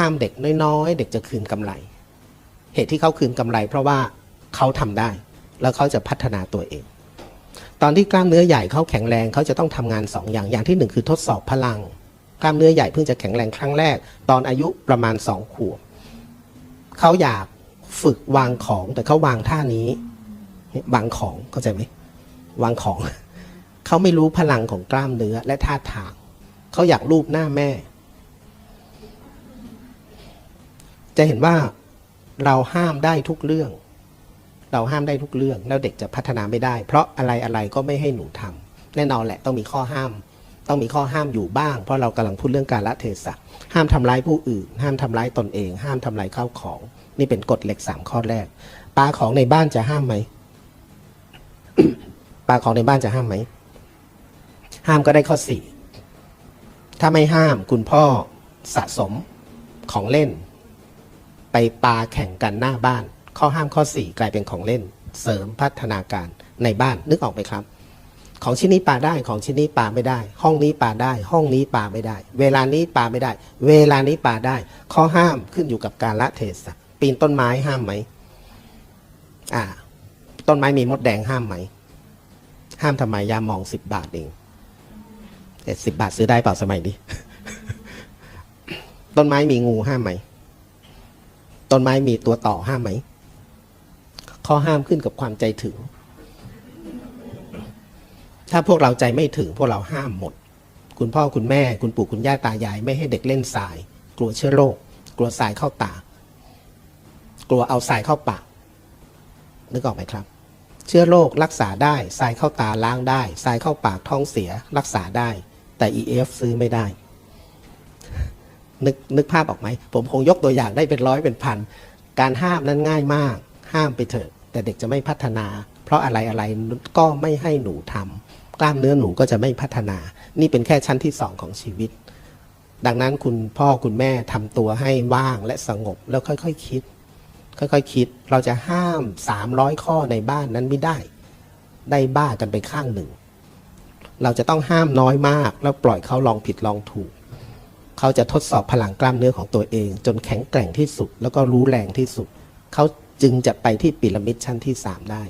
ห้ามเด็กน้อยๆ เด็กจะคืนกำไร เหตุที่เขาคืนกำไร เพราะว่าเขาทำได้ แล้วเขาจะพัฒนาตัวเอง ตอนที่กล้ามเนื้อใหญ่เขาแข็งแรงเขาจะต้องทำงานสองอย่าง อย่างที่หนึ่งคือทดสอบพลัง กล้ามเนื้อใหญ่เพิ่งจะแข็งแรงครั้งแรก ตอนอายุประมาณสองขวบเขาอยากฝึกวางของแต่เขาวางท่านี้ วางของเข้าใจไหมวางของ เขาไม่รู้พลังของกล้ามเนื้อและท่าทาง เขาอยากรูปหน้าแม่ จะเห็นว่าเราห้ามได้ทุกเรื่อง เราห้ามได้ทุกเรื่อง แล้วเด็กจะพัฒนาไม่ได้ เพราะอะไรอะไรก็ไม่ให้หนูทำแน่นอนแหละต้องมีข้อห้าม ต้องมีข้อห้ามอยู่บ้าง เพราะเรากำลังพูดเรื่องการละเทศะห้ามทำร้ายผู้อื่น ห้ามทำร้ายตนเอง ห้ามทำลายข้าวของ นี่เป็นกฎเหล็กสามข้อแรกปลาของในบ้านจะห้ามไหมปลาของในบ้านจะห้ามไหมห้ามก็ได้ข้อสี่ถ้าไม่ห้ามคุณพ่อสะสมของเล่น ไปปาแข่งกันหน้าบ้าน ข้อห้ามข้อสี่กลายเป็นของเล่น เสริมพัฒนาการในบ้านนึกออกไหมครับ ของชิ้นนี้ปาได้ของชิ้นนี้ปาไม่ได้ ห้องนี้ปาได้ ห้องนี้ปาไม่ได้ เวลานี้ปาไม่ได้ เวลานี้ปาได้ ข้อห้ามขึ้นอยู่กับการละเทศะปีนต้นไม้ห้ามไหมอ่า ต้นไม้มีมดแดงห้ามไหมห้ามทำไมยามองสิบบาทเองแต่สิบบาทซื้อได้เปล่าสมัยนี้ ต้นไม้มีงูห้ามไหม ต้นไม้มีตัวต่อห้ามไหม ข้อห้ามขึ้นกับความใจถึง ถ้าพวกเราใจไม่ถึง พวกเราห้ามหมด คุณพ่อคุณแม่ คุณปู่คุณย่าตายาย ไม่ให้เด็กเล่นทราย กลัวเชื้อโรค กลัวทรายเข้าตา กลัวเอาทรายเข้าปากนึกออกไหมครับ เชื้อโรครักษาได้ทรายเข้าตาล้างได้ทรายเข้าปากท้องเสียรักษาได้ แต่ EF ซื้อไม่ได้ นึกนึกภาพออกไหม ผมคงยกตัวอย่างได้เป็นร้อยเป็นพัน การห้ามนั้นง่ายมาก ห้ามไปเถอะ แต่เด็กจะไม่พัฒนา เพราะอะไรอะไรก็ไม่ให้หนูทำกล้ามเนื้อหนูก็จะไม่พัฒนา นี่เป็นแค่ชั้นที่สองของชีวิต ดังนั้นคุณพ่อคุณแม่ทำตัวให้ว่างและสงบแล้วค่อยๆคคิด ค่อยๆคิด เราจะห้ามสามร้อยข้อในบ้านนั้นไม่ได้ ได้บ้ากันไปข้างหนึ่ง เราจะต้องห้ามน้อยมาก แล้วปล่อยเขาลองผิดลองถูก เขาจะทดสอบพลังกล้ามเนื้อของตัวเอง จนแข็งแกร่งที่สุด แล้วก็รู้แรงที่สุด เขาจึงจะไปที่ปิรามิดชั้นที่สามได้